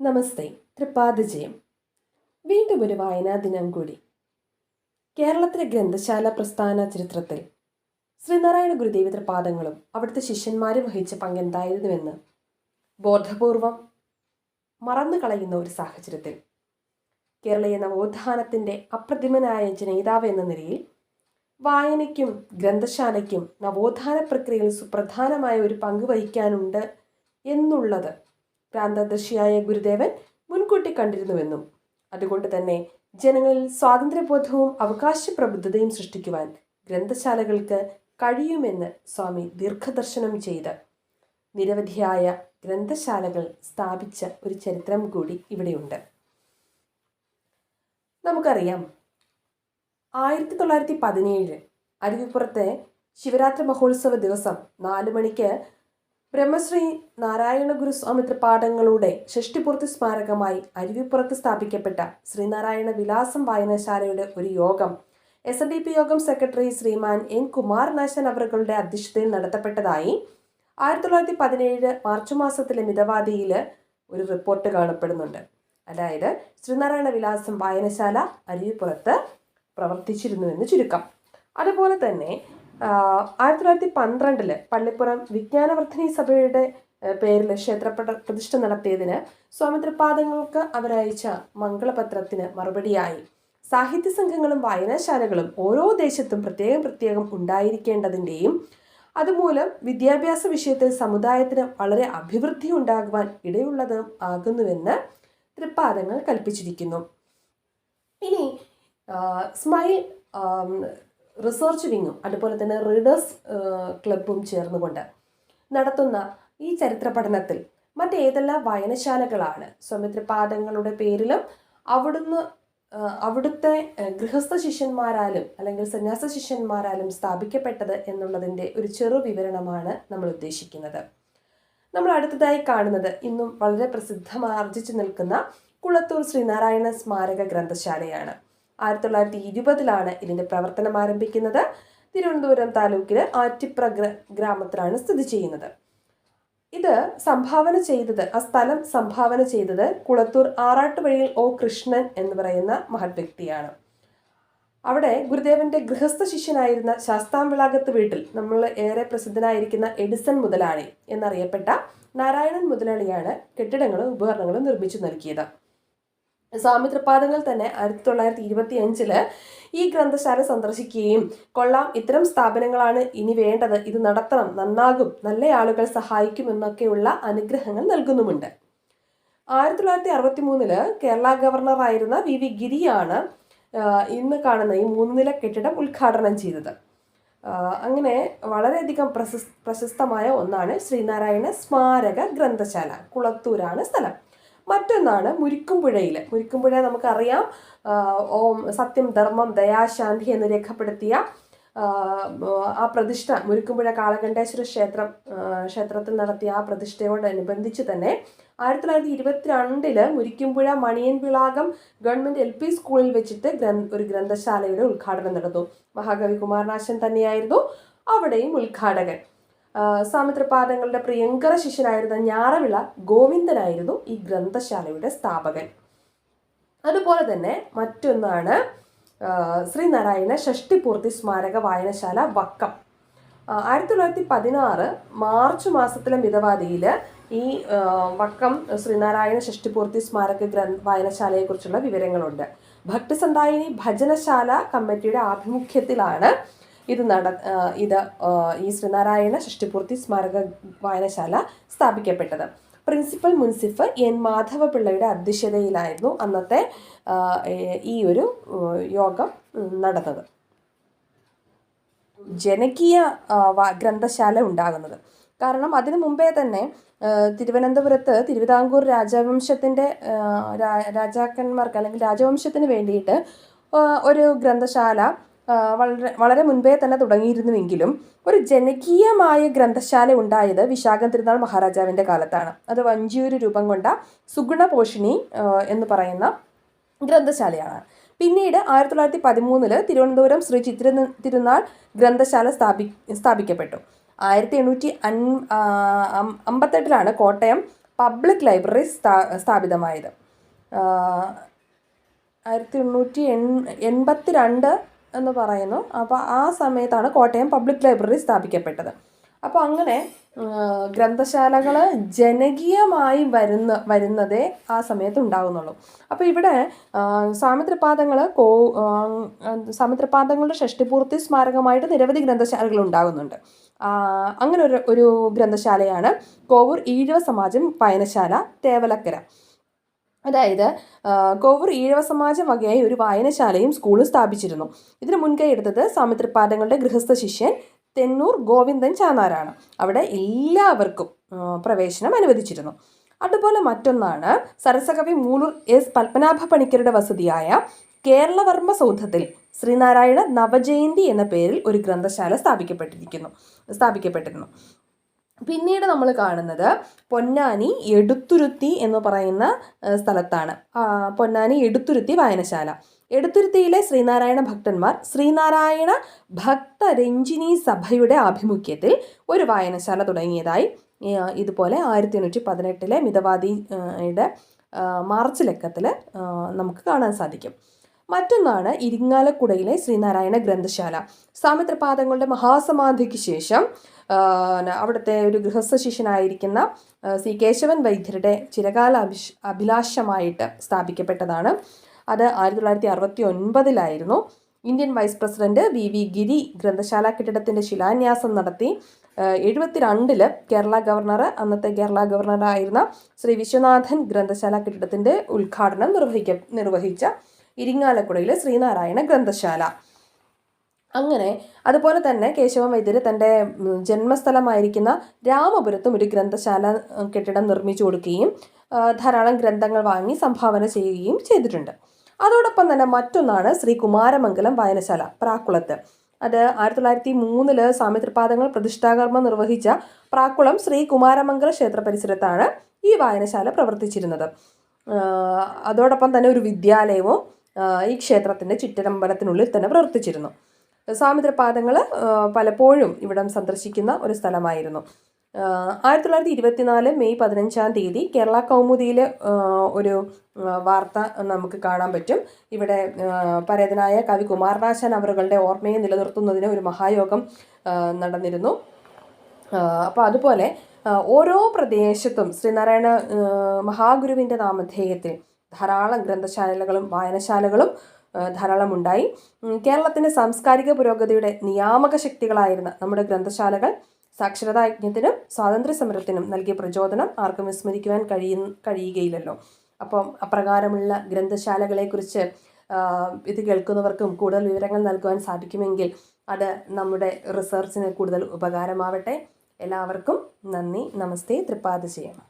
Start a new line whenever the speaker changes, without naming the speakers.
നമസ്തേ തൃപ്പാദജയം വീണ്ടും ഒരു വായനാ ദിനം കൂടി. കേരളത്തിലെ ഗ്രന്ഥശാല പ്രസ്ഥാന ചരിത്രത്തിൽ ശ്രീനാരായണ ഗുരുദേവ തൃപാദങ്ങളും അവിടുത്തെ ശിഷ്യന്മാരും വഹിച്ച പങ്കെന്തായിരുന്നുവെന്ന് ബോധപൂർവം മറന്നു കളയുന്ന ഒരു സാഹചര്യത്തിൽ കേരളീയ നവോത്ഥാനത്തിന്റെ അപ്രതിമനായ ജനേതാവ് എന്ന നിലയിൽ വായനയ്ക്കും ഗ്രന്ഥശാലയ്ക്കും നവോത്ഥാന പ്രക്രിയയിൽ സുപ്രധാനമായ ഒരു പങ്ക് വഹിക്കാനുണ്ട് എന്നുള്ളത് പ്രാന്തദർശിയായ ഗുരുദേവൻ മുൻകൂട്ടി കണ്ടിരുന്നുവെന്നും അതുകൊണ്ട് തന്നെ ജനങ്ങളിൽ സ്വാതന്ത്ര്യബോധവും അവകാശ പ്രബുദ്ധതയും സൃഷ്ടിക്കുവാൻ ഗ്രന്ഥശാലകൾക്ക് കഴിയുമെന്ന് സ്വാമി ദീർഘദർശനം ചെയ്ത് നിരവധിയായ ഗ്രന്ഥശാലകൾ സ്ഥാപിച്ച ഒരു ചരിത്രം കൂടി ഇവിടെയുണ്ട്. നമുക്കറിയാം ആയിരത്തി തൊള്ളായിരത്തി പതിനേഴ് അരുവിപ്പുറത്തെ ശിവരാത്രി മഹോത്സവ ദിവസം നാല് മണിക്ക് ബ്രഹ്മശ്രീ നാരായണ ഗുരുസ്വാമി തൃപാഠങ്ങളുടെ ഷഷ്ടിപൂർത്തി സ്മാരകമായി അരുവിപ്പുറത്ത് സ്ഥാപിക്കപ്പെട്ട ശ്രീനാരായണ വിലാസം വായനശാലയുടെ ഒരു യോഗം. എസ് ഡി പി യോഗം സെക്രട്ടറി ശ്രീമാൻ എൻ കുമാരനാശൻ അവറുകളുടെ അധ്യക്ഷതയിൽ നടത്തപ്പെട്ടതായി ആയിരത്തി തൊള്ളായിരത്തി പതിനേഴ് മാർച്ച് മാസത്തിലെ മിതവാദിയിൽ ഒരു റിപ്പോർട്ട് കാണപ്പെടുന്നുണ്ട്. അതായത് ശ്രീനാരായണ വിലാസം വായനശാല അരുവിപ്പുറത്ത് പ്രവർത്തിച്ചിരുന്നു എന്ന് ചുരുക്കം. അതുപോലെ തന്നെ ആയിരത്തി തൊള്ളായിരത്തി പന്ത്രണ്ടിൽ പള്ളിപ്പുറം വിജ്ഞാനവർദ്ധിനി സഭയുടെ പേരിൽ ക്ഷേത്ര പ്രതിഷ്ഠ നടത്തിയതിന് സ്വാമി തൃപാദങ്ങൾക്ക് അവരയച്ച മംഗളപത്രത്തിന് മറുപടിയായി. സാഹിത്യ സംഘങ്ങളും വായനാശാലകളും ഓരോ ദേശത്തും പ്രത്യേകം പ്രത്യേകം ഉണ്ടായിരിക്കേണ്ടതിന്റെയും അതുമൂലം വിദ്യാഭ്യാസ വിഷയത്തിൽ സമുദായത്തിന് വളരെ അഭിവൃദ്ധി ഉണ്ടാകുവാൻ ഇടയുള്ളതും ആകുന്നുവെന്ന് തൃപ്പാദങ്ങൾ കൽപ്പിച്ചിരിക്കുന്നു. ഇനി സ്മൈൽ റിസർച്ച് വിങ്ങും അതുപോലെ തന്നെ റീഡേഴ്സ് ക്ലബും ചേർന്നുകൊണ്ട് നടത്തുന്ന ഈ ചരിത്ര പഠനത്തിൽ മറ്റേതെല്ലാം വായനശാലകളാണ്. സ്വാമിത്രിപാദങ്ങളുടെ പേരിലും അവിടുന്ന് അവിടുത്തെ ഗൃഹസ്ഥ ശിഷ്യന്മാരാലും അല്ലെങ്കിൽ സന്യാസ ശിഷ്യന്മാരാലും സ്ഥാപിക്കപ്പെട്ടത് എന്നുള്ളതിന്റെ ഒരു ചെറു വിവരണമാണ് നമ്മൾ ഉദ്ദേശിക്കുന്നത്. നമ്മൾ അടുത്തതായി കാണുന്നത് ഇന്നും വളരെ പ്രസിദ്ധമാർജിച്ചു നിൽക്കുന്ന കുളത്തൂർ ശ്രീനാരായണ സ്മാരക ഗ്രന്ഥശാലയാണ്. ആയിരത്തി തൊള്ളായിരത്തി ഇരുപതിലാണ് ഇതിന്റെ പ്രവർത്തനം ആരംഭിക്കുന്നത്. തിരുവനന്തപുരം താലൂക്കിലെ ആറ്റിപ്ര ഗ്രാമത്തിലാണ് സ്ഥിതി ചെയ്യുന്നത്. ഇത് സംഭാവന ചെയ്തത് ആ സ്ഥലം സംഭാവന ചെയ്തത് കുളത്തൂർ ആറാട്ടുവഴിയിൽ ഒ കൃഷ്ണൻ എന്ന് പറയുന്ന മഹത് വ്യക്തിയാണ്. അവിടെ ഗുരുദേവന്റെ ഗൃഹസ്ഥ ശിഷ്യനായിരുന്ന ശാസ്താംവിളാകത്ത് വീട്ടിൽ നമ്മൾ ഏറെ പ്രസിദ്ധനായിരിക്കുന്ന എഡിസൺ മുതലാളി എന്നറിയപ്പെട്ട നാരായണൻ മുതലാളിയാണ് കെട്ടിടങ്ങളും ഉപകരണങ്ങളും നിർമ്മിച്ചു നൽകിയത്. സ്വാമി തൃപ്പാദങ്ങൾ തന്നെ ആയിരത്തി തൊള്ളായിരത്തി ഇരുപത്തി അഞ്ചിൽ ഈ ഗ്രന്ഥശാല സന്ദർശിക്കുകയും കൊള്ളാം ഇത്തരം സ്ഥാപനങ്ങളാണ് ഇനി വേണ്ടത്. ഇത് നടത്തണം നന്നാകും നല്ല ആളുകൾ സഹായിക്കുമെന്നൊക്കെയുള്ള അനുഗ്രഹങ്ങൾ നൽകുന്നുമുണ്ട്. ആയിരത്തി തൊള്ളായിരത്തി അറുപത്തി മൂന്നിൽ കേരള ഗവർണറായിരുന്ന വി വി ഗിരിയാണ് ഇന്ന് കാണുന്ന ഈ മൂന്ന് നില കെട്ടിടം ഉദ്ഘാടനം ചെയ്തത്. അങ്ങനെ വളരെയധികം പ്രശസ് പ്രശസ്തമായ ഒന്നാണ് ശ്രീനാരായണ സ്മാരക ഗ്രന്ഥശാല. കുളത്തൂരാണ് സ്ഥലം. മറ്റൊന്നാണ് മുരിക്കുംപുഴയിൽ മുരിക്കുംപുഴ നമുക്കറിയാം ഓം സത്യം ധർമ്മം ദയാശാന്തി എന്ന് രേഖപ്പെടുത്തിയ ആ പ്രതിഷ്ഠ മുരിക്കുംപുഴ കാളകണ്ഠേശ്വര ക്ഷേത്രം ക്ഷേത്രത്തിൽ നടത്തിയ ആ പ്രതിഷ്ഠയോടനുബന്ധിച്ച് തന്നെ ആയിരത്തി തൊള്ളായിരത്തി ഇരുപത്തിരണ്ടിൽ Murikkumpuzha Maniyanvilakam government L P സ്കൂളിൽ വെച്ചിട്ട് ഒരു ഗ്രന്ഥശാലയുടെ ഉദ്ഘാടനം നടന്നു. മഹാകവി കുമാരനാശൻ തന്നെയായിരുന്നു അവിടെയും ഉദ്ഘാടകൻ. സാമിത്രപാദങ്ങളുടെ പ്രിയങ്കര ശിഷ്യനായിരുന്ന ഞാറവിള ഗോവിന്ദനായിരുന്നു ഈ ഗ്രന്ഥശാലയുടെ സ്ഥാപകൻ. അതുപോലെ തന്നെ മറ്റൊന്നാണ് ശ്രീനാരായണ ഷഷ്ടിപൂർത്തി സ്മാരക വായനശാല വക്കം. ആയിരത്തി തൊള്ളായിരത്തി പതിനാറ് മാർച്ച് മാസത്തിലെ മിതവാദിയിൽ ഈ വക്കം ശ്രീനാരായണ ഷഷ്ടിപൂർത്തി സ്മാരക ഗ്രന്ഥ വായനശാലയെക്കുറിച്ചുള്ള വിവരങ്ങളുണ്ട്. ഭക്തിസന്തായിനി ഭജനശാല കമ്മിറ്റിയുടെ ആഭിമുഖ്യത്തിലാണ് ഇത് നട ഇത് ഈ ശ്രീനാരായണ ഷഷ്ടിപൂർത്തി സ്മാരക വായനശാല സ്ഥാപിക്കപ്പെട്ടത്. പ്രിൻസിപ്പൽ മുൻസിഫ് എൻ മാധവപിള്ളയുടെ അധ്യക്ഷതയിലായിരുന്നു അന്നത്തെ ഈ ഒരു യോഗം നടന്നത്. ജനകീയ ഗ്രന്ഥശാല ഉണ്ടാകുന്നത്. കാരണം അതിനു മുമ്പേ തന്നെ തിരുവനന്തപുരത്ത് തിരുവിതാംകൂർ രാജവംശത്തിന്റെ രാജാക്കന്മാർക്ക് അല്ലെങ്കിൽ രാജവംശത്തിന് വേണ്ടിയിട്ട് ഒരു ഗ്രന്ഥശാല വളരെ വളരെ മുൻപേ തന്നെ തുടങ്ങിയിരുന്നുവെങ്കിലും ഒരു ജനകീയമായ ഗ്രന്ഥശാല ഉണ്ടായത് വിശാഖൻ തിരുനാൾ മഹാരാജാവിന്റെ കാലത്താണ്. അത് വഞ്ചിയൂര് രൂപം കൊണ്ട സുഗുണപോഷിണി എന്ന് പറയുന്ന ഗ്രന്ഥശാലയാണ്. പിന്നീട് ആയിരത്തി തൊള്ളായിരത്തി പതിമൂന്നിൽ തിരുവനന്തപുരം ശ്രീ ചിത്ര തിരുനാൾ ഗ്രന്ഥശാല സ്ഥാപി സ്ഥാപിക്കപ്പെട്ടു. ആയിരത്തി എണ്ണൂറ്റി അൻ അമ്പത്തെട്ടിലാണ് കോട്ടയം പബ്ലിക് ലൈബ്രറി സ്ഥാ സ്ഥാപിതമായത്. ആയിരത്തി എണ്ണൂറ്റി എൺ എൺപത്തി രണ്ട് എന്ന് പറയുന്നു. അപ്പോൾ ആ സമയത്താണ് കോട്ടയം പബ്ലിക് ലൈബ്രറി സ്ഥാപിക്കപ്പെട്ടത്. അപ്പോൾ അങ്ങനെ ഗ്രന്ഥശാലകൾ ജനകീയമായി വരുന്ന വരുന്നതേ ആ സമയത്ത് ഉണ്ടാകുന്നുള്ളൂ അപ്പോൾ ഇവിടെ സാമിത്രപാദങ്ങൾ കോ സാമിത്രപാദങ്ങളുടെ ഷഷ്ടിപൂർത്തി സ്മാരകമായിട്ട് നിരവധി ഗ്രന്ഥശാലകൾ ഉണ്ടാകുന്നുണ്ട്. അങ്ങനെ ഒരു ഒരു ഗ്രന്ഥശാലയാണ് കോവൂർ ഈഴവ സമാജം വായനശാല തേവലക്കര. അതായത് കോവൂർ ഈഴവ സമാജം വകയായി ഒരു വായനശാലയും സ്കൂളും സ്ഥാപിച്ചിരുന്നു. ഇതിന് മുൻകൈ എടുത്തത് സ്വാമിത്രപാദങ്ങളുടെ ഗൃഹസ്ഥ ശിഷ്യൻ തെന്നൂർ ഗോവിന്ദൻ ചാനാരാണ് അവിടെ എല്ലാവർക്കും പ്രവേശനം അനുവദിച്ചിരുന്നു. അതുപോലെ മറ്റൊന്നാണ് സരസകവി മൂലൂർ എസ്. പത്മനാഭ പണിക്കരുടെ വസതിയായ കേരളവർമ്മ സൗധത്തിൽ ശ്രീനാരായണ നവജയന്തി എന്ന പേരിൽ ഒരു ഗ്രന്ഥശാല സ്ഥാപിക്കപ്പെട്ടിരിക്കുന്നു സ്ഥാപിക്കപ്പെട്ടിരുന്നു. പിന്നീട് നമ്മൾ കാണുന്നത് പൊന്നാനി എടുത്തുരുത്തി എന്ന് പറയുന്ന സ്ഥലത്താണ്. പൊന്നാനി എടുത്തുരുത്തി വായനശാല. എടുത്തുരുത്തിയിലെ ശ്രീനാരായണ ഭക്തന്മാർ ശ്രീനാരായണ ഭക്തരഞ്ജിനി സഭയുടെ ആഭിമുഖ്യത്തിൽ ഒരു വായനശാല തുടങ്ങിയതായി ഇതുപോലെ ആയിരത്തി എണ്ണൂറ്റി പതിനെട്ടിലെ മിതവാദിയുടെ മാർച്ച് ലക്കത്തിൽ നമുക്ക് കാണാൻ സാധിക്കും. മറ്റൊന്നാണ് ഇരിങ്ങാലക്കുടയിലെ ശ്രീനാരായണ ഗ്രന്ഥശാല. സാമിത്രപാദങ്ങളുടെ മഹാസമാധിക്ക് ശേഷം അവിടുത്തെ ഒരു ഗൃഹസ്ഥ ശിഷ്യനായിരിക്കുന്ന സി കേശവൻ വൈദ്യരുടെ ചിരകാല അഭിഷ് അഭിലാഷമായിട്ട് സ്ഥാപിക്കപ്പെട്ടതാണ്. അത് ആയിരത്തി തൊള്ളായിരത്തി അറുപത്തി ഒൻപതിലായിരുന്നു Indian vice president V V Giri ഗ്രന്ഥശാല കെട്ടിടത്തിന്റെ ശിലാന്യാസം നടത്തി. എഴുപത്തിരണ്ടിൽ കേരള ഗവർണർ അന്നത്തെ കേരള ഗവർണറായിരുന്ന ശ്രീ വിശ്വനാഥൻ ഗ്രന്ഥശാല കെട്ടിടത്തിന്റെ ഉദ്ഘാടനം നിർവഹിക്ക നിർവഹിച്ച ഇരിങ്ങാലക്കുടയിലെ ശ്രീനാരായണ ഗ്രന്ഥശാല. അങ്ങനെ അതുപോലെ തന്നെ കേശവ വൈദ്യര് തന്റെ ജന്മസ്ഥലമായിരിക്കുന്ന രാമപുരത്തും ഒരു ഗ്രന്ഥശാല കെട്ടിടം നിർമ്മിച്ചു കൊടുക്കുകയും ധാരാളം ഗ്രന്ഥങ്ങൾ വാങ്ങി സംഭാവന ചെയ്യുകയും ചെയ്തിട്ടുണ്ട്. അതോടൊപ്പം തന്നെ മറ്റൊന്നാണ് ശ്രീ കുമാരമംഗലം വായനശാല പ്രാക്കുളത്ത്. അത് ആയിരത്തി തൊള്ളായിരത്തി മൂന്നിൽ സാമിത്രിപാദങ്ങൾ പ്രതിഷ്ഠാകർമ്മം നിർവഹിച്ച പ്രാക്കുളം ശ്രീ കുമാരമംഗല ക്ഷേത്ര പരിസരത്താണ് ഈ വായനശാല പ്രവർത്തിച്ചിരുന്നത്. അതോടൊപ്പം തന്നെ ഒരു വിദ്യാലയവും ഈ ക്ഷേത്രത്തിന്റെ ചുറ്റരമ്പലത്തിനുള്ളിൽ തന്നെ പ്രവർത്തിച്ചിരുന്നു. സ്വാമിത്രപാദങ്ങൾ പലപ്പോഴും ഇവിടം സന്ദർശിക്കുന്ന ഒരു സ്ഥലമായിരുന്നു. ആയിരത്തി തൊള്ളായിരത്തി ഇരുപത്തിനാല് മെയ് പതിനഞ്ചാം തീയതി കേരള കൗമുദിയിൽ ഒരു വാർത്ത നമുക്ക് കാണാൻ പറ്റും. ഇവിടെ പരേതനായ കവി കുമാരനാശൻ അവറുകളുടെ ഓർമ്മയെ നിലനിർത്തുന്നതിന് ഒരു മഹായോഗം നടന്നിരുന്നു. അപ്പോൾ അതുപോലെ ഓരോ പ്രദേശത്തും ശ്രീനാരായണ മഹാഗുരുവിന്റെ നാമധേയത്തിൽ ധാരാളം ഗ്രന്ഥശാലകളും വായനശാലകളും ധാരാളം ഉണ്ടായി കേരളത്തിന്റെ സാംസ്കാരിക പുരോഗതിയുടെ നിയാമക ശക്തികളായിരുന്ന നമ്മുടെ ഗ്രന്ഥശാലകൾ സാക്ഷരതാ യജ്ഞത്തിനും സ്വാതന്ത്ര്യ സമരത്തിനും നൽകിയ പ്രചോദനം ആർക്കും വിസ്മരിക്കുവാൻ കഴിയ കഴിയുകയില്ലല്ലോ. അപ്പം അപ്രകാരമുള്ള ഗ്രന്ഥശാലകളെക്കുറിച്ച് ഇത് കേൾക്കുന്നവർക്കും കൂടുതൽ വിവരങ്ങൾ നൽകുവാൻ സാധിക്കുമെങ്കിൽ അത് നമ്മുടെ റിസർച്ചിന് കൂടുതൽ ഉപകാരമാവട്ടെ. എല്ലാവർക്കും നന്ദി. നമസ്തേ. തൃപ്പാദ ചെയ്യാം